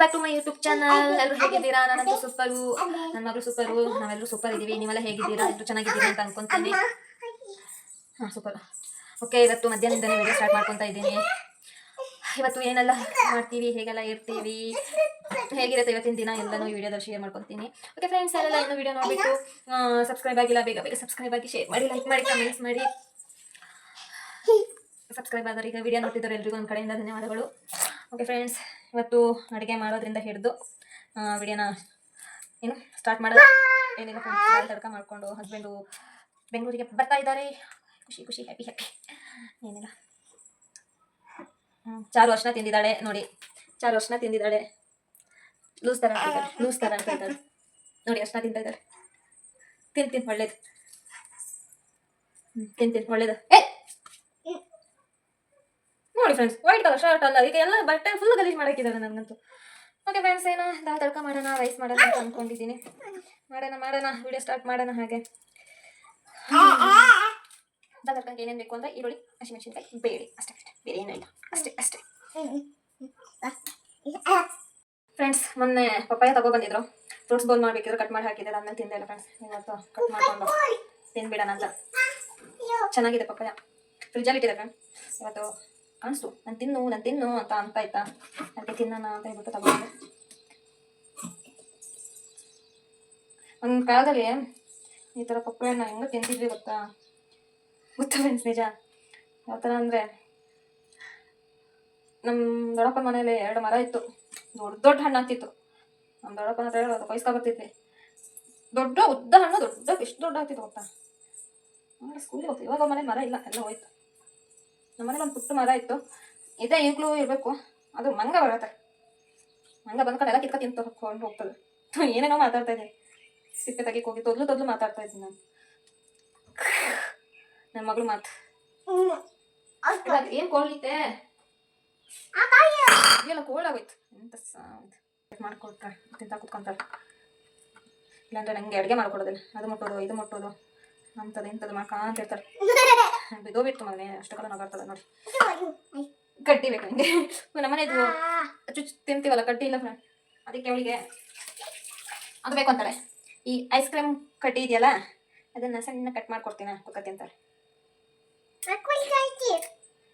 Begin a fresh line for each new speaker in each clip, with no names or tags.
Back to my YouTube channel ಎಲ್ಲರೂ ಹೇಗಿದ್ದೀರಾ ನಾನಂತೂ ಸೂಪರು ನನ್ನ ಮಗಳು ಸೂಪರು ನಾವೆಲ್ಲರೂ ಸೂಪರ್ ಇದ್ದೀವಿ ನೀವೆಲ್ಲ ಹೇಗಿದ್ದೀರಾ ಎಲ್ಲರೂ ಚೆನ್ನಾಗಿದ್ದೀರಾ ಅಂತ ಅನ್ಕೊಂತೀನಿ ಹಾಂ ಸೂಪರ್ ಓಕೆ ಇವತ್ತು ಮಧ್ಯಾಹ್ನದಿಂದನೇ ವಿಡಿಯೋ ಸ್ಟಾರ್ಟ್ ಮಾಡ್ಕೊತಾ ಇದ್ದೀನಿ ಇವತ್ತು ಏನೆಲ್ಲ ಮಾಡ್ತೀವಿ ಹೇಗೆಲ್ಲ ಇರ್ತೀವಿ ಹೇಗಿರುತ್ತೆ ಇವತ್ತಿನ ದಿನ ಎಲ್ಲಾನು ಈ ವಿಡಿಯೋದಲ್ಲಿ ಶೇರ್ ಮಾಡ್ಕೊತೀನಿ ಓಕೆ ಫ್ರೆಂಡ್ಸ್ ಎಲ್ಲ ಇನ್ನೂ ವಿಡಿಯೋ ನೋಡಿಬಿಟ್ಟು ಸಬ್ಸ್ಕ್ರೈಬ್ ಆಗಿಲ್ಲ ಬೇಗ ಬೇಗ ಸಬ್ಸ್ಕ್ರೈಬ್ ಆಗಿ ಶೇರ್ ಮಾಡಿ ಲೈಕ್ ಮಾಡಿ ಕಮೆಂಟ್ಸ್ ಮಾಡಿ ಸಬ್ಸ್ಕ್ರೈಬ್ ಆದವರಿಗೆ ವಿಡಿಯೋ ನೋಡ್ತಿದ್ದಾರೆ ಎಲ್ರಿಗೂ ಒಂದು ಕಡೆಯಿಂದ ಧನ್ಯವಾದಗಳು ಓಕೆ ಫ್ರೆಂಡ್ಸ್ ಇವತ್ತು ಅಡುಗೆ ಮಾಡೋದ್ರಿಂದ ಹಿಡಿದು ವಿಡಿಯೋನ ಏನು ಸ್ಟಾರ್ಟ್ ಮಾಡೋದು ಏನಿಲ್ಲ ತಡ್ಕ ಮಾಡಿಕೊಂಡು ಹಸ್ಬೆಂಡು ಬೆಂಗಳೂರಿಗೆ ಬರ್ತಾ ಇದ್ದಾರೆ. ಖುಷಿ ಖುಷಿ ಹ್ಯಾಪಿ ಹ್ಯಾಪಿ ಏನಿಲ್ಲ. ಚಾರು ವರ್ಷನ ತಿಂದಿದ್ದಾಳೆ ನೋಡಿ. ಚಾರು ವರ್ಷನ ತಿಂದಿದ್ದಾಳೆ. ಲೂಸ್ ಥರ ಅಂತ ಲೂಸ್ ಥರ ಅಂತ ಇದ್ದಾರೆ ನೋಡಿ ಅರ್ಶನ ತಿಂತಾ ಇದ್ದಾರೆ ತಿಂತೀನಿ ತಿನ್ ಒಳ್ಳೇದು. ತಿಂತೀನಿ ತಿನ್ ತಿನ್ ಒಳ್ಳೇದು. ಏ ನೋಡಿ ಫ್ರೆಂಡ್ಸ್ ವೈಟ್ ಕಲರ್ ಶರ್ಟ್ ಅಲ್ಲ ಈಗ ಎಲ್ಲ ಬಟ್ಟೆ ಫುಲ್ ಗಲೀಜ್ ಮಾಡಾಕಿದ್ದಾರೆ ನನಗಂತೂ. ಓಕೆ ಫ್ರೆಂಡ್ಸ್ ಏನು ದಾಲ್ ತಡ್ಕ ಮಾಡೋಣ ರೈಸ್ ಮಾಡೋಣ ಅಂತ ಅನ್ಕೊಂಡಿದ್ದೀನಿ. ಮಾಡೋಣ ಮಾಡೋಣ ವಿಡಿಯೋ ಸ್ಟಾರ್ಟ್ ಮಾಡೋಣ ಹಾಗೆ. ದಾಲ್ ತಡ್ಕಂಗೆ ಏನೇನು ಬೇಕು ಅಂದರೆ ಈರುಳ್ಳಿ ಹಸಿಮೆಣಸಿನ್ಕಾಯಿ ಬೇಳೆ ಅಷ್ಟೇ ಅಷ್ಟೇ ಬೇರೆ ಏನೂ ಇಲ್ಲ. ಅಷ್ಟೇ ಅಷ್ಟೇ. ಫ್ರೆಂಡ್ಸ್ ಮೊನ್ನೆ ಪಪ್ಪಾಯ ತಗೋ ಬಂದಿದ್ರು ಫ್ರೂಟ್ಸ್ ಬೋಲ್ ಮಾಡ್ಬೇಕಿದ್ರು ಕಟ್ ಮಾಡಿ ಹಾಕಿದ್ದೆ ಆಮೇಲೆ ತಿಂದೆ ಇಲ್ಲ ಫ್ರೆಂಡ್ಸ್ ಇವತ್ತು ಕಟ್ ಮಾಡ್ಕೊಂಡು ತಿನ್ಬಿಡೋಣ ಅಂತ. ಚೆನ್ನಾಗಿದೆ ಪಪ್ಪಾಯ. ಫ್ರಿಜ್ಜಲ್ಲಿ ಇಟ್ಟಿದೆ ಫ್ರೆಂಡ್ಸ್ ಇವತ್ತು ಕಾಣಿಸ್ತು ನಾನು ತಿನ್ನು ನಾನು ತಿನ್ನು ಅಂತ ಅಂತ ಆಯ್ತಾ? ಅದಕ್ಕೆ ತಿನ್ನೋಣ ಅಂತ ಹೇಳ್ಬಿಟ್ಟು ತಗೊಂಡೆ. ಒಂದು ಕಾಲದಲ್ಲಿ ಈ ಥರ ಪಪ್ಪಾಯನ್ನ ಹೆಂಗೆ ತಿಂತಿದ್ವಿ ಗೊತ್ತಾ? ಗೊತ್ತಾ ಫ್ರೆಂಡ್ಸ್ ನಿಜ. ಯಾವ ಥರ ಅಂದರೆ ನಮ್ಮ ದೊಡ್ಡಪ್ಪನ ಮನೇಲಿ ಎರಡು ಮರ ಇತ್ತು. ದೊಡ್ಡ ದೊಡ್ಡ ಹಣ್ಣು ಆಗ್ತಿತ್ತು. ನಮ್ಮ ದೊಡ್ಡಪ್ಪನ ಹತ್ರ ಹೇಳೋದು ಕೊಯ್ಸ್ಕೊ ಬರ್ತಿದ್ವಿ. ದೊಡ್ಡ ಉದ್ದ ಹಣ್ಣು ದೊಡ್ಡ ಎಷ್ಟು ದೊಡ್ಡ ಆಗ್ತಿತ್ತು ಗೊತ್ತಾ ಸ್ಕೂಲಿಗೆ ಹೋಗ್ತೀವಿ. ಇವಾಗ ಮನೆ ಮರ ಇಲ್ಲ, ಎಲ್ಲ ಹೋಯ್ತು. ನಮ್ಮ ಮನೇಲಿ ಒಂದು ಪುಟ್ಟ ಮರ ಇತ್ತು. ಇದೇ ಈಗಲೂ ಇರಬೇಕು. ಅದು ಮಂಗ ಬರತ್ತೆ. ಮಂಗ ಬಂದ ಕಡೆ ಎಲ್ಲ ಕಿತ್ಕ ತಿಂತ ಹಾಕೊಂಡು ಹೋಗ್ತದೆ. ಏನೇನೋ ಮಾತಾಡ್ತಾ ಇದ್ದೀನಿ. ಸಿಪ್ಪೆ ತೆಗಿಕ್ ಹೋಗಿ ತೊದಲು ತೊದ್ಲು ಮಾತಾಡ್ತಾ ಇದ್ದೀನಿ ನಾನು. ನನ್ನ ಮಗಳು ಮಾತು. ಏನು ಕೋಳಿತೆ ಎಲ್ಲ ಕೋಳಾಗೋಯ್ತು. ಎಂತ ಸೌಂಡ್ ಮಾಡ್ಕೊಳ್ತಾರೆ ತಿಂತ ಕುತ್ಕೊಂತಾರೆ ಇಲ್ಲಾಂದ್ರೆ ನಂಗೆ ಅಡುಗೆ ಮಾಡ್ಕೊಡೋದಿಲ್ಲ. ಅದು ಮುಟ್ಟೋದು ಇದು ಮುಟ್ಟೋದು ಅಂಥದ್ದು ಇಂಥದ್ದು ಮಾಡ್ಕೊಂತ ಇರ್ತಾರೆ ಬಿದ್ದೋ ಬಿಟ್ಟು ಮಗನೇ ಅಷ್ಟು ಕಾಲ ನಗಾಡ್ತದೆ ನೋಡಿ. ಕಡ್ಡಿ ಬೇಕು ನನಗೆ ನಮ್ಮನೆದು ಚುಚ್ಚು ತಿಂತೀವಲ್ಲ ಕಟ್ಟಿ ಇಲ್ಲ ಫ್ರೆಂಡ್ ಅದಕ್ಕೆ ಅವಳಿಗೆ ಅದು ಬೇಕು ಅಂತಾಳೆ ಈ ಐಸ್ ಕ್ರೀಮ್ ಕಟ್ಟಿ ಇದೆಯಲ್ಲ ಅದನ್ನ ಸಣ್ಣ ಕಟ್ ಮಾಡ್ಕೊಡ್ತೀನಿ ಕುಕ್ಕ ತಿಂತಾರೆ.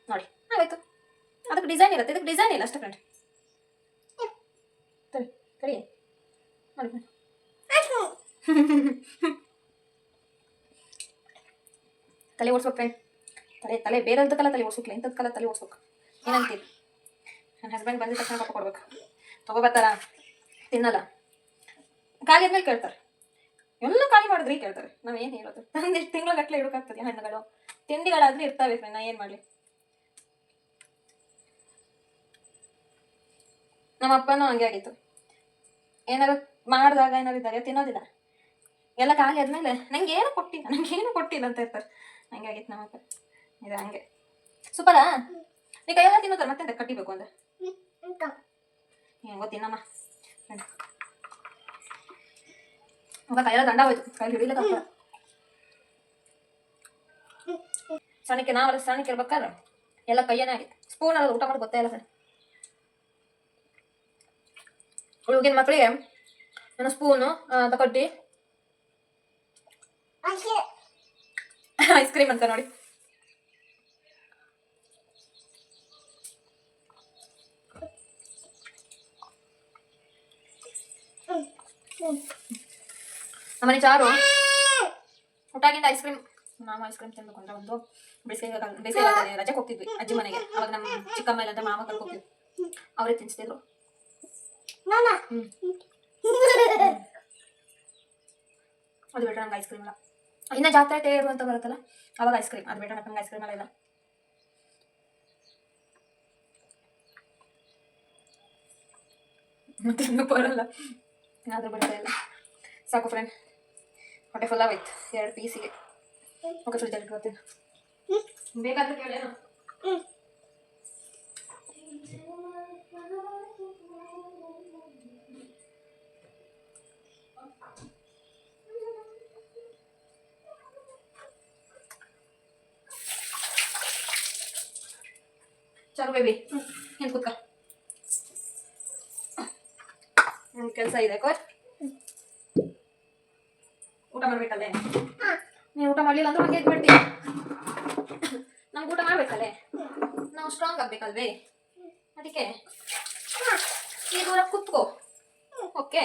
ನೋಡಿ ಆಯ್ತು. ಅದಕ್ಕೆ ಡಿಸೈನ್ ಇರುತ್ತೆ ಇದಕ್ಕೆ ಡಿಸೈನ್ ಇಲ್ಲ ಅಷ್ಟೇ ಫ್ರೆಂಡ್ ಸರಿ ಸರಿ ನೋಡಿ friend. ತಲೆ ಓಡಿಸ್ಬೇಕು ಫ್ರೆಂಡ್ ತಲೆ ತಲೆ ಬೇರೆದಕ್ಕೆಲ್ಲ ತಲೆ ಓಡಿಸ್ಬೇಕಿಲ್ಲ ಇಂಥದ್ಕೆಲ್ಲ ತಲೆ ಓಡಿಸ್ಬೇಕು ಏನಂತೀರಿ? ನನ್ನ ಹಸ್ಬೆಂಡ್ ಬಂದಿದ ತಕ್ಷಣ ಪಾಪ ಕೊಡ್ಬೇಕು. ತಗೋಬರ್ತಾರ ತಿನ್ನಲ್ಲ. ಖಾಲಿ ಆದ್ಮೇಲೆ ಕೇಳ್ತಾರೆ. ಎಲ್ಲ ಖಾಲಿ ಮಾಡಿದ್ರಿ ಕೇಳ್ತಾರೆ. ನಾವು ಏನು ಹೇಳೋದು? ಎಷ್ಟು ತಿಂಗಳ ಗಟ್ಟಲೆ ಇಡೋಕ್ಕಾಗ್ತದೆ ಹಣ್ಣುಗಳು. ತಿಂಡಿಗಳಾದ್ರೂ ಇರ್ತಾವೆ ಫ್ರೆಂಡ್ ನಾ ಏನು ಮಾಡಲಿ? ನಮ್ಮ ಅಪ್ಪನೂ ಹಂಗೆ ಆಗಿತ್ತು. ಏನಾದ್ರು ಮಾಡಿದಾಗ ಏನಾದ್ರು ಇದ್ದಾಗ ತಿನ್ನೋದಿಲ್ಲ. ಎಲ್ಲ ಖಾಲಿ ಆದ್ಮೇಲೆ ನಂಗೆ ಏನು ಕೊಟ್ಟಿಲ್ಲ ನಂಗೆ ಏನು ಕೊಟ್ಟಿಲ್ಲ ಅಂತ ಇರ್ತಾರೆ. ಹಂಗೆ ಆಗಿತ್ತು ನಮ್ಮ ಅಪ್ಪ. ಇದು ಹಂಗೆ. ಸೂಪರಾ? ನೀ ಕೈಯೆಲ್ಲ ತಿನ್ನೋದ್ರ ಮತ್ತೆ ಕಟ್ಟಿಬೇಕು ಅಂದ್ರೆ? ಹೆಂಗೋ ತಿನ್ನಮ್ಮ ಅವಾಗ ಕೈಯೆಲ್ಲ ದಂಡ ಹೋಯ್ತು. ಕೈ ಹಿಡಿಲಿಕ್ಕೆ ಆಗ್ತದೆ ಸಣ್ಣಕ್ಕೆ ನಾವೆಲ್ಲ ಸಣ್ಣಕ್ಕೆ ಇರ್ಬೇಕಾದ್ರೆ ಎಲ್ಲ ಕೈಯನೇ ಆಗಿತ್ತು ಸ್ಪೂನ್ ಅಲ್ಲ ಊಟ ಮಾಡಿ ಗೊತ್ತೇ ಇಲ್ಲ ಸರ್. ಹುಡುಗಿನ ಮಕ್ಕಳಿಗೆ ನಾನು ಸ್ಪೂನು ತಕೊಟ್ಟಿ ಐಸ್ ಕ್ರೀಮ್ ಅಂತ ನೋಡಿ. ನಮ್ಮನೆ ಚಾರು. ಊಟಾಗಿಂದ ಐಸ್ ಕ್ರೀಮ್ ನಾವು ಐಸ್ ಕ್ರೀಮ್ ತಿನ್ಬೇಕು ಅಂದ್ರೆ ಒಂದು ಬೇಸಿಗೆ ಬೇಸಿಗೆ ರಜೆಗೆ ಹೋಗ್ತಿದ್ವಿ ಅಜ್ಜಿ ಮನೆಗೆ. ಅವಾಗ ನಮ್ಮ ಚಿಕ್ಕಮ್ಮ ಇಲ್ಲಂದ್ರೆ ಮಾಮ ಕರ್ಕೊ ಹೋಗ್ತಿದ್ವಿ ಅವರೇ ತಿನ್ನಿಸ್ತಿದ್ರು. ಅದು ಬಿಟ್ಟರೆ ನಂಗೆ ಐಸ್ ಕ್ರೀಮ್ ಇಲ್ಲ ಇನ್ನು ಜಾತ್ರೆ ತೇರು ಅಂತ ಬರುತ್ತಲ್ಲ ಅವಾಗ ಐಸ್ ಕ್ರೀಮ್ ಅದು ಬಿಟ್ಟರೆ ನಂಗೆ ಐಸ್ ಕ್ರೀಮ್ ಇಲ್ಲ. ಮತ್ತೆ ಬರಲ್ಲ. ಆದ್ರೂ ಬರ್ತಾ ಇಲ್ಲ. ಸಾಕು ಫ್ರೆಂಡ್ ಹೊಟ್ಟೆ ಫುಲ್ ಆಗೋಯ್ತು. ಎರಡು ಪೀಸಿಗೆ ಓಕೆ ಫ್ರಿಜ್ ಇಟ್ಕೊತೀನಿ. ಬೇಕಾದ್ರೆ ಕೇಳೇನು ಚಾರು ಬೇಬಿ ಹಿಂದೆ ಕೂತ್ಕ. ಕೆಲಸ ಇದೆ. ಕೋಚ್ ಊಟ ಮಾಡ್ಬೇಕಲ್ಲೇ? ನೀನು ಊಟ ಮಾಡಲಿಲ್ಲ ಅಂದ್ರೆ ಹಂಗೆ ಬಿಡ್ತೀನಿ ನಮ್ಗೆ ಊಟ ಮಾಡ್ಬೇಕಲ್ಲೇ? ನಾವು ಸ್ಟ್ರಾಂಗ್ ಆಗ್ಬೇಕಲ್ವೇ? ಅದಕ್ಕೆ ಈ ದೂರ ಕುತ್ಕೋ. ಓಕೆ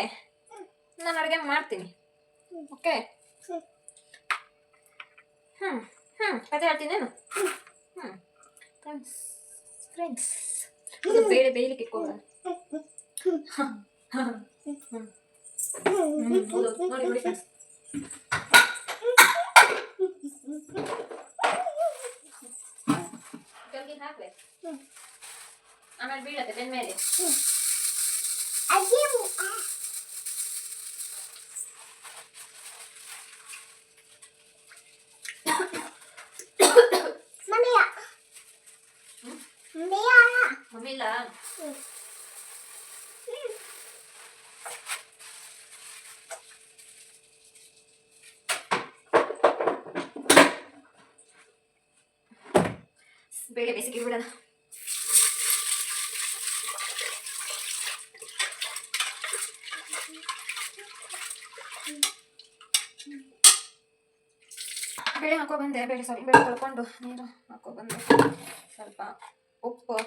ನಾನು ಅಡುಗೆ ಮಾಡ್ತೀನಿ. ಓಕೆ ಹ್ಞೂ ಹ್ಞೂ ಕತೆ ನಾನು ಹ್ಞೂ ಫ್ರೆಂಡ್ಸ್ ಫ್ರೆಂಡ್ಸ್ ಬೇಳೆ ಬೇಯಲಿಕ್ಕೆ Buldum. Nuri buraya gel. Gel gel hak ver. Amel bir de. ಬೇಳೆ ಬೇಸಿಗೆ ಬಿಡೋಣ ಬೇಳೆ ಹಾಕೋ ಬಂದೆ ಬೇಳೆ ಸಾರಿ ಬೇಳೆ ತೊಳ್ಕೊಂಡು ನೀರು ಹಾಕೋ ಬಂದೆ ಸ್ವಲ್ಪ ಉಪ್ಪು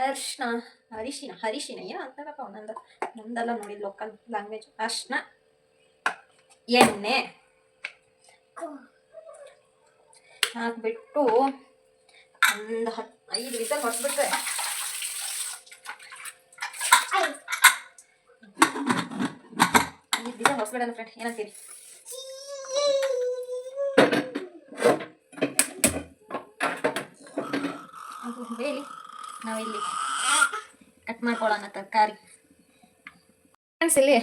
ಅರ್ಶಿನ ಅರಿಶಿನ ಹರಿಶಿನ ಏನೋ ಅಂತಾರಪ್ಪ ನಂದು ನಂದಲ್ಲ ನೋಡಿ ಲೋಕಲ್ ಲ್ಯಾಂಗ್ವೇಜ್ ಅರ್ಶಿನ ಎಣ್ಣೆ ಹಾಕ್ಬಿಟ್ಟು ಒಂದು ಹತ್ತು ಐದು ವಿಸಲ್ ಹೊಡೆಸ್ಬಿಟ್ರೆ. ಐದು ವಿಸಲ್ ಹೊಡೆಸ್ಬಿಡೋಣ ಫ್ರೆಂಡ್ ಏನಂತೀರಿ? ಬೇಲಿ, ನಾವಿಲ್ಲಿ ಕಟ್ ಮಾಡ್ಕೊಳ್ಳೋಣ ತರಕಾರಿ. ಫ್ರೆಂಡ್ಸ್ ಇಲ್ಲಿ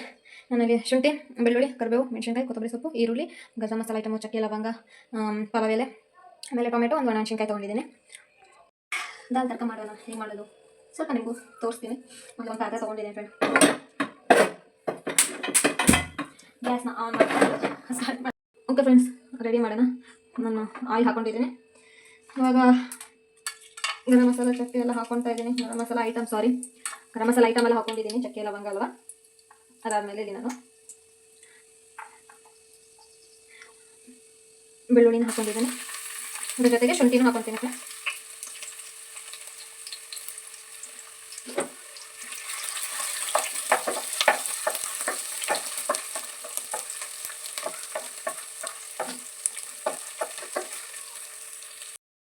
ನಾನಲ್ಲಿ ಶುಂಠಿ, ಬೆಳ್ಳುಳ್ಳಿ, ಕರಿಬೇವು, ಮೆಣಸಿನ್ಕಾಯಿ, ಕೊತ್ತಂಬರಿ ಸೊಪ್ಪು, ಈರುಳ್ಳಿ, ಗಸ ಮಸಾಲ ಐಟಮು ಚಕ್ಕೆ, ಲವಂಗ ಪಲಾವ್ ಎಲೆ ಆಮೇಲೆ ಟೊಮೆಟೊ ಒಂದು ಒಣಮೆಣಸಿನ್ಕಾಯಿ ತೊಗೊಂಡಿದ್ದೀನಿ. ದಾಲ್ ತರ್ಕ ಮಾಡೋಣ, ಹೇಗೆ ಮಾಡೋದು? ಸ್ವಲ್ಪ ನಿಮಗೂ ತೋರಿಸ್ತೀನಿ. ಒಂದು ಒಂದು ಪಾತ್ರೆ ತೊಗೊಂಡಿದ್ದೀನಿ ಫ್ರೆಂಡ್ ಗ್ಯಾಸ್ನ ಆನ್ ಮಾಡಿ ಓಕೆ ಫ್ರೆಂಡ್ಸ್ ರೆಡಿ ಮಾಡೋಣ? ನಾನು ಆಯಿಲ್ ಹಾಕೊಂಡಿದ್ದೀನಿ. ಇವಾಗ ಗರಂ ಮಸಾಲ ಚಕ್ಕೆ ಎಲ್ಲ ಹಾಕೊಳ್ತಾ ಇದ್ದೀನಿ. Garam masala item sorry garam masala item ಎಲ್ಲ ಹಾಕೊಂಡಿದ್ದೀನಿ ಚಕ್ಕೆ ಲವಂಗ ಅಲ್ವಾ? ಅದಾದಮೇಲೆ ಇಲ್ಲಿ ನಾನು ಬೆಳ್ಳುಳ್ಳಿನ ಹಾಕೊಂಡಿದ್ದೀನಿ. ಅದ್ರ ಜೊತೆಗೆ ಶುಂಠಿನೂ ಹಾಕೊತೀನಿ ಫ್ರೆಂಡ್ಸ್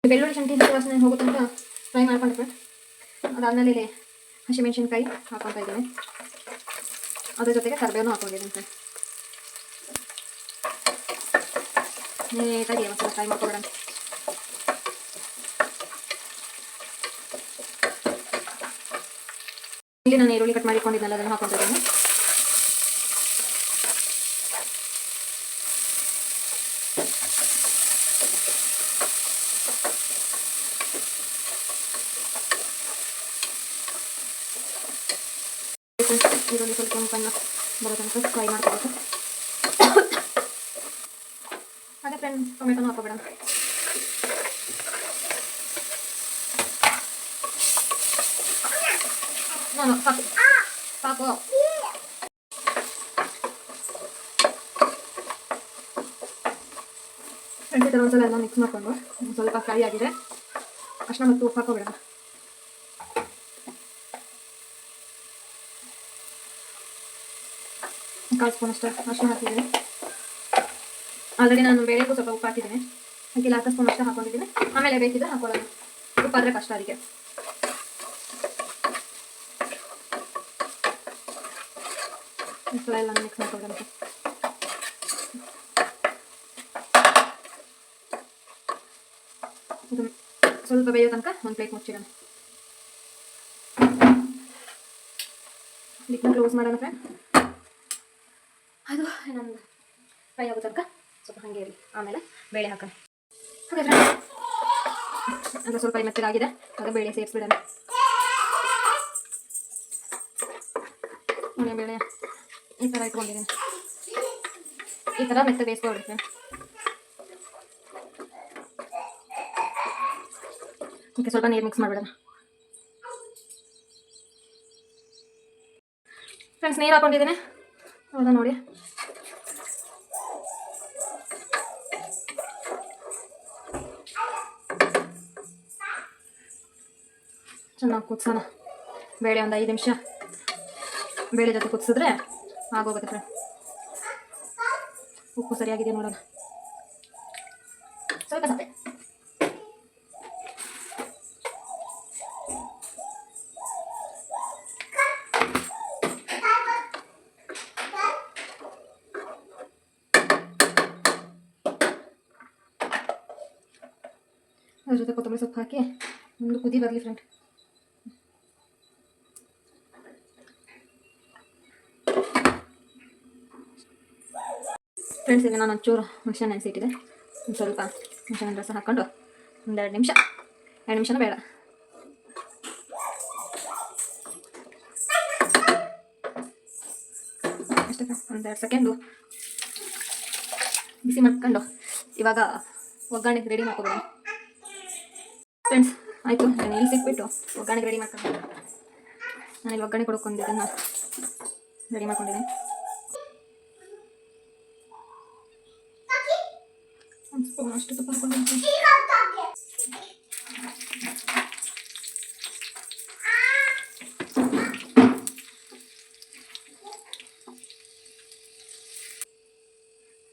ಬೆಳ್ಳುಳ್ಳಿ ಶುಂಠಿ ವಾಸನೆ ಹೋಗೋ ತನಕ ಫ್ರೈ ಮಾಡ್ಕೊಂಡು ಫ್ರೆಂಡ್ ಅದಾದಮೇಲೆ ಇಲ್ಲಿ ಹಸಿಮೆಣಸಿನ್ಕಾಯಿ ಹಾಕೊತಾ ಇದ್ದೀನಿ. ಅದ್ರ ಜೊತೆಗೆ ಕರಿಬೇವು ಹಾಕೊಂಡಿದ್ದೀನಿ ಫ್ರೆಂಡ್ ನೀಟಾಗಿ ಮಸಾಲೆ ಫ್ರೈ ಮಾಡ್ಕೊಬೇಡ ಇಲ್ಲಿ ನಾನು ಈರುಳ್ಳಿ ಕಟ್ ಮಾಡಿಕೊಂಡಿದ್ದೆನಲ್ಲ, ಅದನ್ನು ಹಾಕೊಂಡಿದ್ದೀನಿ ಈರುಳ್ಳಿ ಸ್ವಲ್ಪ ಕೆಂಪನ್ನು ಬರೋ ತನಕ ಫ್ರೈ ಮಾಡ್ಕೋಬೇಕು. ಹಾಗೆ ಫ್ರೆಂಡ್ಸ್ ಟೊಮೆಟೊನ ಹಾಕೋಬೇಡ ನಾನು ಸಾಕು ಸಾಕು ಫ್ರೆಂಡ್ಸ್ ಈ ಥರ ಒಂದ್ಸಲ ಎಲ್ಲ ಸ್ವಲ್ಪ ಫ್ರೈ ಆಗಿದೆ. ಅಷ್ಟನ್ನ ಮತ್ತು ಉಪ್ಪು ಹಾಕೋಬಿಡೋಣ ಕಾಲು ಸ್ಪೂನ್ ಅಷ್ಟು ಅಷ್ಟು ಹಾಕಿದ್ದೀನಿ. ಆಲ್ರೆಡಿ ನಾನು ಬೇಳೆಗೂ ಸ್ವಲ್ಪ ಉಪ್ಪು ಹಾಕಿದ್ದೀನಿ. ಅದಕ್ಕೆ ಲಾಸ್ಟ್ ಸ್ಪೂನ್ ಅಷ್ಟು ಹಾಕೊಂಡಿದ್ದೀನಿ. ಆಮೇಲೆ ಬೇಕಿದ್ರೆ ಹಾಕೊಳ್ಳೋಣ. ಉಪ್ಪು ಆದರೆ ಕಷ್ಟ ಅದಕ್ಕೆ. ಒಂದ್ಸಲ ಎಲ್ಲ ಮಿಕ್ಸ್ ಮಾಡ್ಕೊಳ್ಳೋಣ ಇದು ಸ್ವಲ್ಪ ಬೇಯೋ ತನಕ ಒಂದು ಪ್ಲೇಟ್ ಮುಚ್ಚಿಡೋಣ. ಲಿಕ್ನ ಕ್ಲೋಸ್ ಮಾಡೋಣ ಫ್ರೆಂಡ್ ಅದು ನಮ್ದು ಫ್ರೈ ಆಗೋ ತನಕ ಸ್ವಲ್ಪ ಹಾಗೆ ಇರಲಿ. ಆಮೇಲೆ ಬೇಳೆ ಹಾಕೋಣ. ಓಕೆ ಫ್ರೆಂಡ್ ಅದು ಸ್ವಲ್ಪ ಮೆತ್ತಗಾಗಿದೆ ಆಗ ಬೇಳೆ ಸೇರಿಸ್ಬಿಡೋಣ. ಬೇಳೆ ಈ ಥರ ಇಟ್ಕೊಂಡಿದ್ದೀನಿ. ಈ ಥರ ಮೆತ್ತ ಬೇಯಿಸ್ಕೊಳ್ರಿ ಫ್ರೆಂಡ್ ಓಕೆ, ಸ್ವಲ್ಪ ನೀರು ಮಿಕ್ಸ್ ಮಾಡಿಬಿಡೋಣ. ಫ್ರೆಂಡ್ಸ್ ನೀರು ಹಾಕೊಂಡಿದ್ದೀನಿ. ಹೌದಾ ನೋಡಿ. ಚೆನ್ನಾಗಿ ಕುದಿಸೋಣ. ಬೇಳೆ ಒಂದು ಐದು ನಿಮಿಷ. ಬೇಳೆ ಜೊತೆ ಕುದಿಸಿದ್ರೆ ಆಗೋಗುತ್ತೆ ಫ್ರೆಂಡ್ ಉಪ್ಪು ಸರಿಯಾಗಿದೆ ನೋಡೋಣ. ಸ್ವಲ್ಪ ಸಪ್ಪೆ. ಅದ್ರ ಜೊತೆ ಕೊತ್ತಂಬರಿ ಸೊಪ್ಪು ಹಾಕಿ ಒಂದು ಕುದಿ ಬರಲಿ ಫ್ರೆಂಡ್ ಫ್ರೆಂಡ್ಸ್ ಈಗ ನಾನು ಒಂಚೂರು ಮಿಷನ್ ನೆನೆಸಿಟ್ಟಿದೆ ಒಂದು ಸ್ವಲ್ಪ ಮಿಷನ್ ರಸ ಹಾಕ್ಕೊಂಡು ಒಂದೆರಡು ನಿಮಿಷ. ಎರಡು ನಿಮಿಷನೂ ಬೇಡ. ಅಷ್ಟೇ ಒಂದೆರಡು ಸೆಕೆಂಡು ಬಿಸಿ ಮಾಡ್ಕೊಂಡು ಇವಾಗ ಒಗ್ಗರಣೆಗೆ ರೆಡಿ ಮಾಡ್ಕೊಬೇಡಿ. ಫ್ರೆಂಡ್ಸ್ ಆಯಿತು, ನಾನು ಇಲ್ಲಿ ಸಿಕ್ಬಿಟ್ಟು ಒಗ್ಗರಣೆಗೆ ರೆಡಿ ಮಾಡ್ಕೊಂಡು ನಾನಿಲ್ಲಿ ಒಗ್ಗರಣೆ ಕೊಡೋಕ್ಕೊಂದು ಇದನ್ನು ರೆಡಿ ಮಾಡ್ಕೊಂಡಿದ್ದೀನಿ ಅಷ್ಟು ತುಪ್ಪ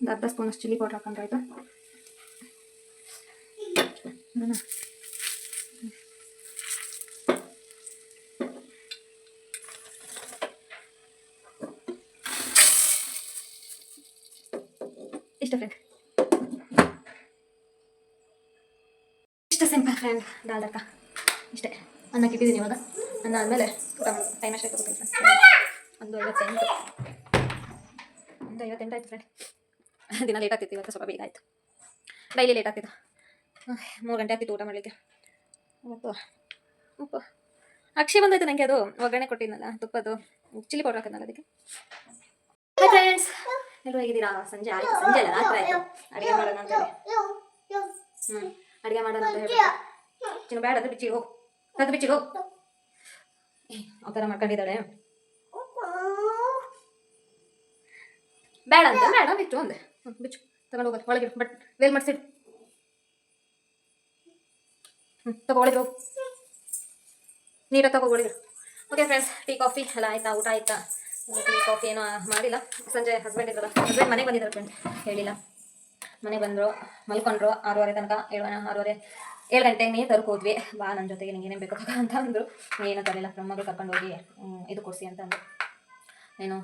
ಒಂದು ಅರ್ಧ ಸ್ಪೂನ್ ಅಷ್ಟು ಚಿಲ್ಲಿ ಪೌಡ್ರ್ ಹಾಕೊಂಡ್ರೆ ಆಯಿತು ನೋಡೋಣ. ಇಷ್ಟ ಫ್ರೆಂಡ್ ಇಷ್ಟ ಸಿಂಪಲ್ ಫ್ರೆಂಡ್ ದಾಲ್ದಕ್ಕ ಇಷ್ಟೇ ಅನ್ನಕ್ಕೆ ಇಟ್ಟಿದ್ದೀನಿ ಇವಾಗ ಅನ್ನ ಆದಮೇಲೆ ಊಟ ಟೈಮ್ ಅಷ್ಟೇ ಕೊಡ್ತೀನಿ ಫ್ರೆಂಡ್ ಒಂದು ಐವತ್ತೆಂಟು ಒಂದು ಐವತ್ತೆಂಟು ಆಯ್ತು ಫ್ರೆಂಡ್ ದಿನ ಲೇಟ್ ಆಗ್ತಿತ್ತು ಇವತ್ತು ಸ್ವಲ್ಪ ಬೇಗ ಆಯಿತು ಡೈಲಿ ಲೇಟ್ ಆಗ್ತಿತ್ತು ಮೂರು ಗಂಟೆ ಆಗ್ತಿತ್ತು ಊಟ ಮಾಡಲಿಕ್ಕೆ ಉಪ್ಪು ಉಪ್ಪು ಅಕ್ಷಿ ಬಂದಾಯ್ತು ನನಗೆ ಅದು ಒಗ್ಗರಣೆ ಕೊಟ್ಟಿದ್ನಲ್ಲ ತುಪ್ಪದ್ದು ಚಿಲ್ಲಿ ಪೌಡರ್ ಹಾಕಿದ್ನಲ್ಲ ಅದಕ್ಕೆ ಹಾಯ್ ಫ್ರೆಂಡ್ಸ್ ಎಲ್ಲರೂ ಹೇಗಿದ್ದೀರಾ ಸಂಜೆ ಆಯ್ತು ಸಂಜೆ ಅಲ್ಲ ರಾತ್ರಿ ಆಯಿತು. ಅಡುಗೆ ಮಾಡೋಣ ಅಂತ ಹ್ಞೂ ಅಡುಗೆ ಮಾಡೋಣ ಅಂತ ಹೇಳಿ. ಚಿನ್ನ ಬೇಡ ಅದು ಬಿಚ್ಚಿಗೆ ಹೋಗು. ಅದು ಬಿಚ್ಚಿಗೆ ಹೋಗು. ಆ ಥರ ಮಾಡ್ಕೊಂಡಿದ್ದಾಳೆ. ಬೇಡ ಅಂತ ಬೇಡ ಬಿಟ್ಟು ಹ್ಮ್, ಬಿಚ್ಚು. ತಗೊಂಡು ಹೋಗೋದು ಒಳಗೆ ಬಟ್ ವೇಲ್ ಮಾಡಿಸಿಡು ಹ್ಞೂ ತಗೋ ಒಳಗೆ ಹೋಗು. ನೀಟಾಗಿ ತಗೋ ಓಕೆ ಫ್ರೆಂಡ್ಸ್ ಟೀ ಕಾಫಿ ಎಲ್ಲ ಆಯ್ತಾ? ಊಟ ಆಯ್ತಾ? ಕಾಫಿ ಏನೋ ಮಾಡಿಲ್ಲ. ಸಂಜೆ ಹಸ್ಬೆಂಡ್ ಇದ್ರಲ್ಲ. ಹಸ್ಬೆಂಡ್ ಮನೆಗೆ ಬಂದಿದ್ದಾರೆ ಫ್ರೆಂಡ್ ಹೇಳಿಲ್ಲ. ಮನೆಗೆ ಬಂದರು, ಮಲ್ಕೊಂಡ್ರು ಆರೂವರೆ ತನಕ. ಏಳು, ಆರೂವರೆ, ಏಳು ಗಂಟೆಗೆ ನೀರು ತರಕ್ಕೆ ಹೋದ್ವಿ. ಬಾ ನನ್ನ ಜೊತೆಗೆ ನಿಂಗೆ ಏನೇನು ಬೇಕು ಅಂತ ಅಂದರು. ಏನೂ ತರಲಿಲ್ಲ. ನಮ್ಮ ಮಗಳು ಕರ್ಕೊಂಡು ಹೋಗಿ ಇದು ಕೊಡಿಸಿ ಅಂತ ಅಂದರು. ಏನು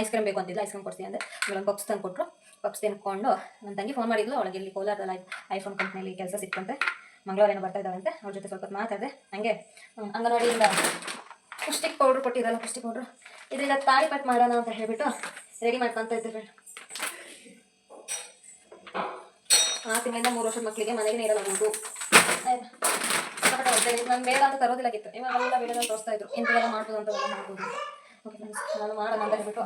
ಐಸ್ ಕ್ರೀಮ್ ಬೇಕು ಅಂತಿದ್ಲು. ಐಸ್ ಕ್ರೀಮ್ ಕೊಡಿಸಿ ಅಂದರೆ ಇವಾಗ ಪಪ್ಸ್ ತಂದು ಕೊಟ್ಟರು ಪಪ್ಸ್ ತಿನ್ಕೊಂಡು ನನ್ನ ತಂಗಿ ಫೋನ್ ಮಾಡಿದ್ಲು. ಅವಳಿಗೆ ಇಲ್ಲಿ ಕೋಲಾರದಲ್ಲಿ ಐಫೋನ್ ಕಂಪ್ನಿಯಲ್ಲಿ ಕೆಲಸ ಸಿಕ್ಕಂತೆ ಮಂಗಳವಾರ ಏನೋ ಬರ್ತಾ ಇದ್ದಾವಂತೆ ಅವ್ರ ಜೊತೆ ಸ್ವಲ್ಪ ಹೊತ್ತು ಮಾತಾಡಿದೆ. ಹಂಗೆ ಅಂಗನವಾಡಿಯಿಂದ ಪುಷ್ಟಿಕ್ ಪೌಡ್ರ್ ಕೊಟ್ಟಿದ್ದಲ್ಲ ಪುಷ್ಟಿಕ್ ಪೌಡ್ರು ಇದರಿಂದ ತಾಳಿಪಟ್ಟು ಮಾಡೋಣ ಅಂತ ಹೇಳ್ಬಿಟ್ಟು ರೆಡಿ ಮಾಡ್ಕೊತ ಇದ್ದೇವೆ ಆ ತಿಂಗಳಿಂದ ಮೂರು ವರ್ಷದ ಮಕ್ಕಳಿಗೆ ಮನೆಗೆ ನೀರಲ್ಲ ಹೋಗುದು ನಾನು ಬೇಡ ಅಂತ ತರೋದಿಲ್ಲಾಗಿತ್ತು. ಇವಾಗೆಲ್ಲ ಬೇಡ ತೋರಿಸ್ತಾ ಇದ್ರು. ಇಂಥವೆಲ್ಲ ಮಾಡ್ಬೋದು ಅಂತ ಮಾಡ್ಬೋದು. ಓಕೆ ನಾನು ಮಾಡೋಣ ಅಂತ ಹೇಳ್ಬಿಟ್ಟು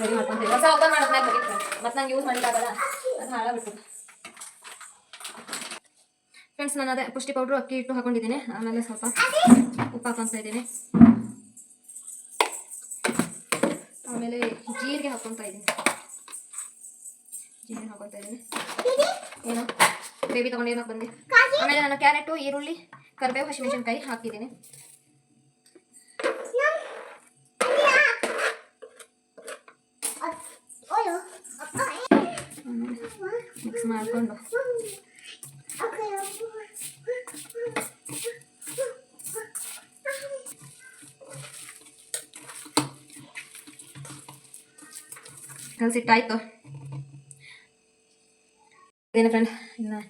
ರೆಡಿ ಮಾಡ್ಕೊಂತೀವಿ ಹೊಸ ಓಪನ್ ಮಾಡಿದ್ಮೇಲೆ ಬರೀ ಮತ್ತೆ ನಂಗೆ ಯೂಸ್ ಮಾಡಿದಾಗಲ್ಲ ಅದು ಹಾಳಾಗ್ಬಿಟ್ಟು ಫ್ರೆಂಡ್ಸ್ ನಾನು ಅದೇ ಪುಷ್ಟಿ ಪೌಡ್ರು ಅಕ್ಕಿ ಇಟ್ಟು ಹಾಕೊಂಡಿದ್ದೀನಿ. ಆಮೇಲೆ ಸ್ವಲ್ಪ ಉಪ್ಪು ಹಾಕೊತಾ ಇದ್ದೀನಿ. ಆಮೇಲೆ ಜೀರಿಗೆ ಹಾಕೊತಾ ಇದ್ದೀನಿ ಜೀರಿಗೆ ಹಾಕೊತಾ ಇದ್ದೀನಿ ಏನು ಬೇಬಿ ತಗೊಂಡು ಏನಕ್ಕೆ ಬಂದೆ ಆಮೇಲೆ ನಾನು ಕ್ಯಾರೆಟು ಈರುಳ್ಳಿ ಕರಿಬೇವು ಹಸಿಮೆಣಸಿನ್ಕಾಯಿ ಹಾಕಿದ್ದೀನಿ ಮಿಕ್ಸ್ ಮಾಡಿಕೊಂಡು ಕಲಸಿಟ್ಟಾಯ್ತು ಇದೇನು ಫ್ರೆಂಡ್ ಇನ್ನು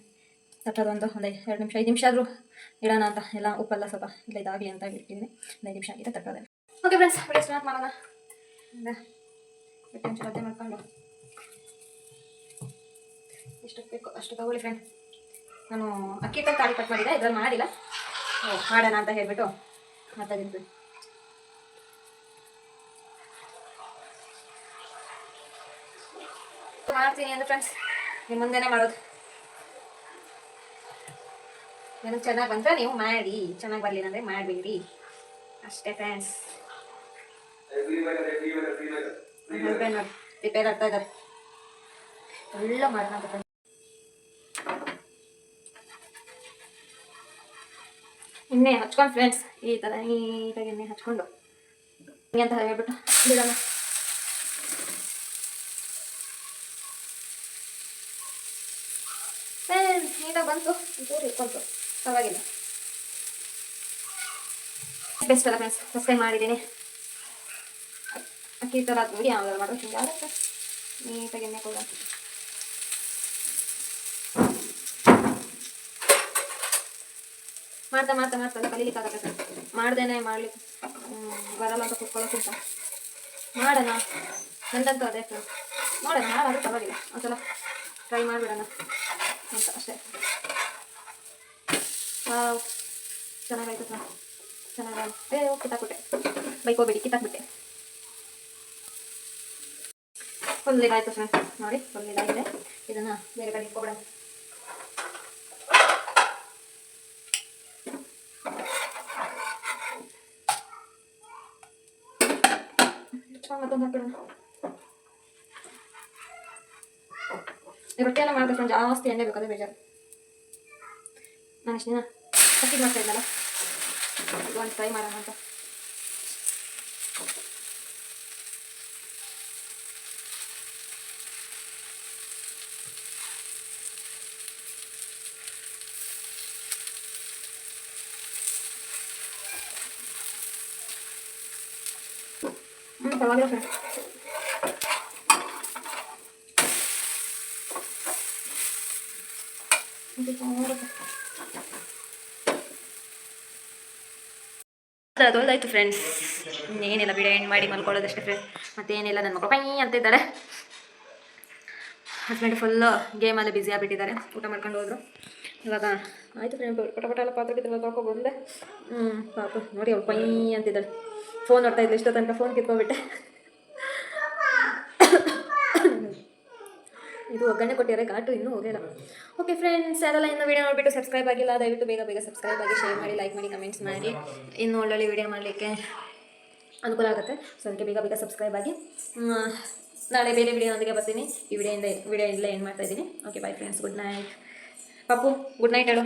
ತಟ್ಟೋದೊಂದು ಒಂದು ಎರಡು ನಿಮಿಷ, ಐದು ನಿಮಿಷ ಆದರೂ ಇಡೋಣ ಅಂತ. ಎಲ್ಲ ಉಪ್ಪೆಲ್ಲ ಸ್ವಲ್ಪ ಇಲ್ಲ ಇದಾಗಲಿ ಅಂತ ಇಟ್ಟಿದ್ದೀನಿ ಒಂದು ಐದು ನಿಮಿಷ ಆಗಿದೆ ತಟ್ಟೋದೆ. ಓಕೆ ಫ್ರೆಂಡ್ಸ್ ಬಿಡಿ ಸ್ಟಾರ್ಟ್ ಮಾಡೋಣ. ರದ್ದೆ ಮಾಡ್ಕೊಂಡು. ಎಷ್ಟು ಬೇಕು? ಅಷ್ಟು ತಗೊಳ್ಳಿ ಫ್ರೆಂಡ್ ನಾನು ಅಕ್ಕಿ ತಾಳಿ ಕಟ್ ಮಾಡಿದ್ದೆ, ಇದ್ರಲ್ಲಿ ಮಾಡಿಲ್ಲ. ಮಾಡೋಣ ಅಂತ ಹೇಳ್ಬಿಟ್ಟು ಮಾತಾಡಿದ್ದು ಮಾಡ್ತೀನಿ ಅಂದ್ರೆ ಫ್ರೆಂಡ್ಸ್ ನಿಮ್ಮ ಮುಂದೆನೇ ಮಾಡೋದು. ಏನಕ್ಕೆ ಚೆನ್ನಾಗಿ ಬಂದರೆ ನೀವು ಮಾಡಿ. ಚೆನ್ನಾಗಿ ಬರಲಿಲ್ಲ ಅಂದರೆ ಮಾಡಬೇಡಿ. ಅಷ್ಟೇ ಫ್ರೆಂಡ್ಸ್ ರಿಪೇರ್ ಆಗ್ತಾ ಇದ್ದಾರೆ. ಎಲ್ಲ ಮಾಡೋಣ ಎಣ್ಣೆ ಹಚ್ಕೊಂಡು ಫ್ರೆಂಡ್ಸ್ ಈ ಥರ ನೀಟಾಗಿ ಎಣ್ಣೆ ಹಚ್ಕೊಂಡು. ಹಿಂಗೆ ಅಂತ ಹೇಳ್ಬಿಟ್ಟು ಬಿಡೋಣ ಫ್ರೆಂಡ್ಸ್ ನೀಟಾಗಿ ಬಂತು ಪೂರಿ ಇಟ್ಕೊಂತು ಪರವಾಗಿಲ್ಲ ಬೆಸ್ಟ್ ಅಲ್ಲ ಫ್ರೆಂಡ್ಸ್ ಸಬ್ಸ್ಕ್ರೈಬ್ ಮಾಡಿದ್ದೀನಿ ಅಕ್ಕಿ ಥರ ನೋಡಿ ಯಾವ್ದಾರು ಮಾಡೋದು ಹಿಂಗೆ ಆಗುತ್ತೆ ನೀಟಾಗಿ ಎಣ್ಣೆ ಕೊಡ ಮಾಡ್ತಾ ಮಾಡ್ತಾ ಮಾಡ್ತಾ ಕಲೀಲಿಕ್ಕಾಗತ್ತೆ ಮಾಡ್ದೇನೆ ಮಾಡ್ಲಿಕ್ಕೆ ಬರಲ್ಲ ಅಂತ ಕೂತ್ಕೊಳ್ಳೋಕ್ಕಿಂತ ಮಾಡೋಣ ನಂದಂತೂ ಅದೇ ಫ್ರೆಂಡ್ಸ್ ನೋಡೋಣ ಯಾರಾದ್ರೂ ಪರವಾಗಿಲ್ಲ ಒಂದ್ಸಲ ಟ್ರೈ ಮಾಡಿಬಿಡೋಣ ಅಂತ ಅಷ್ಟೇ ಚೆನ್ನಾಗಾಯ್ತು ಸರ್ ಚೆನ್ನಾಗಾಯ್ತು ಏ ಹೋಗಿ ಕಿತ್ತಾಕ್ಬಿಟ್ಟೆ ಬೈಕೋಬೇಡಿ ಕಿತ್ತಾಕ್ಬಿಟ್ಟೆ ಫುಲ್ ಇದಾಯ್ತು ಫ್ರೆಂಡ್ಸ್ ನೋಡಿ ಫುಲ್ ಇದಾಗಿದೆ ಇದನ್ನು ಬೇರೆ ಕಡೆ ಇಟ್ಕೊಬಿಡೋಣ ಮತ್ತೊಂದು ಹಾಕಿಡೋಣ ಈ ರೊಟ್ಟಿ ಎಲ್ಲ ಮಾಡಿದ್ರೆ ಫ್ರೆಂಡ್ ಜಾಸ್ತಿ ಎಣ್ಣೆ ಬೇಕಾದ್ರೆ ಬೇಜಾರು ನಾನು ಇಷ್ಟು ದಿನ ಕಟ್ಟಿಗೆ ಮಾಡ್ತಾ ಇದ್ದಲ್ಲ ಇದು ಒಂದು ಫ್ರೈ ಮಾಡೋಣ ಅಂತ ಹ್ಞೂ ಪರವಾಗಿಲ್ಲ ಫ್ರೆಂಡ್ ಅದೊಂದಾಯ್ತು ಫ್ರೆಂಡ್ಸ್ ಇನ್ನೇನಿಲ್ಲ ಬಿಡ ಎಂಡ್ ಮಾಡಿ ಮಲ್ಕೊಳ್ಳೋದಷ್ಟೇ ಫ್ರೆಂಡ್ ಮತ್ತೇನಿಲ್ಲ ನನ್ನ ಮಕ್ಕಳು ಪೈ ಅಂತ ಇದ್ದಾರೆ ಹಸ್ಬೆಂಡ್ ಫುಲ್ಲು ಗೇಮಲ್ಲಿ ಬ್ಯುಸಿ ಆಗಿಬಿಟ್ಟಿದ್ದಾರೆ. ಊಟ ಮಾಡ್ಕೊಂಡು ಹೋದ್ರು. ಇವಾಗ ಆಯಿತು ಫ್ರೆಂಡ್ ಪಟ ಪಟ ಎಲ್ಲ ಪಾತ್ರೆ ತೊಳ್ಕೊ ಬಂದೆ. ಹ್ಞೂ ಪಾಪ, ನೋಡಿ ಅವ್ಳು ಪೈ ಅಂತಿದ್ದಾಳೆ ಫೋನ್ ನೋಡ್ತಾ ಇದ್ಲು ಇಷ್ಟೋ ತನಕ ಫೋನ್ ಕಿತ್ಕೊಬಿಟ್ಟೆ ಇದು ಒಗ್ಗರಣೆ ಕೊಟ್ಟಿದ್ದಾರೆ, ಘಾಟು ಇನ್ನೂ ಹೋಗಿಲ್ಲ ಓಕೆ ಫ್ರೆಂಡ್ಸ್ ಯಾರೆಲ್ಲ ಇನ್ನು ವೀಡಿಯೋ ನೋಡಿಬಿಟ್ಟು ಸಬ್ಸ್ಕ್ರೈಬ್ ಆಗಿಲ್ಲ, ದಯವಿಟ್ಟು ಬೇಗ ಬೇಗ ಸಬ್ಸ್ಕ್ರೈಬ್ ಆಗಿ ಶೇರ್ ಮಾಡಿ ಲೈಕ್ ಮಾಡಿ ಕಮೆಂಟ್ಸ್ ಮಾಡಿ. ಇನ್ನು ಒಳ್ಳೊಳ್ಳೆ ವಿಡಿಯೋ ಮಾಡಲಿಕ್ಕೆ ಅನುಕೂಲ ಆಗುತ್ತೆ. ಸೊ ಅದಕ್ಕೆ ಬೇಗ ಬೇಗ ಸಬ್ಸ್ಕ್ರೈಬ್ ಆಗಿ. ನಾಳೆ ಬೇರೆ ವಿಡಿಯೋನೊಂದಿಗೆ ಬರ್ತೀನಿ. ಈ ವಿಡಿಯೋಯಿಂದ ವಿಡಿಯೋ ಎಲ್ಲ ಏನು ಮಾಡ್ತಾ ಇದ್ದೀನಿ. Okay bye friends good night ಪಾಪು ಗುಡ್ ನೈಟ್ ಹೇಳು.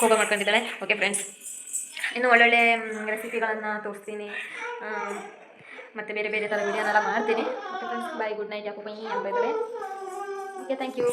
ಕೋಪ ಮಾಡ್ಕೊಂಡಿದ್ದಾಳೆ. ಓಕೆ ಫ್ರೆಂಡ್ಸ್ ಇನ್ನು ಒಳ್ಳೊಳ್ಳೆ ರೆಸಿಪಿಗಳನ್ನು ತೋರಿಸ್ತೀನಿ. ಮತ್ತು ಬೇರೆ ಬೇರೆ ಥರ ವಿಡಿಯೋನೆಲ್ಲ ಮಾಡ್ತೀನಿ. Okay friends bye good night ಯಾಕೋ ಬೈ ಅಂತ ಇದ್ದಾರೆ ಓಕೆ ಥ್ಯಾಂಕ್ ಯು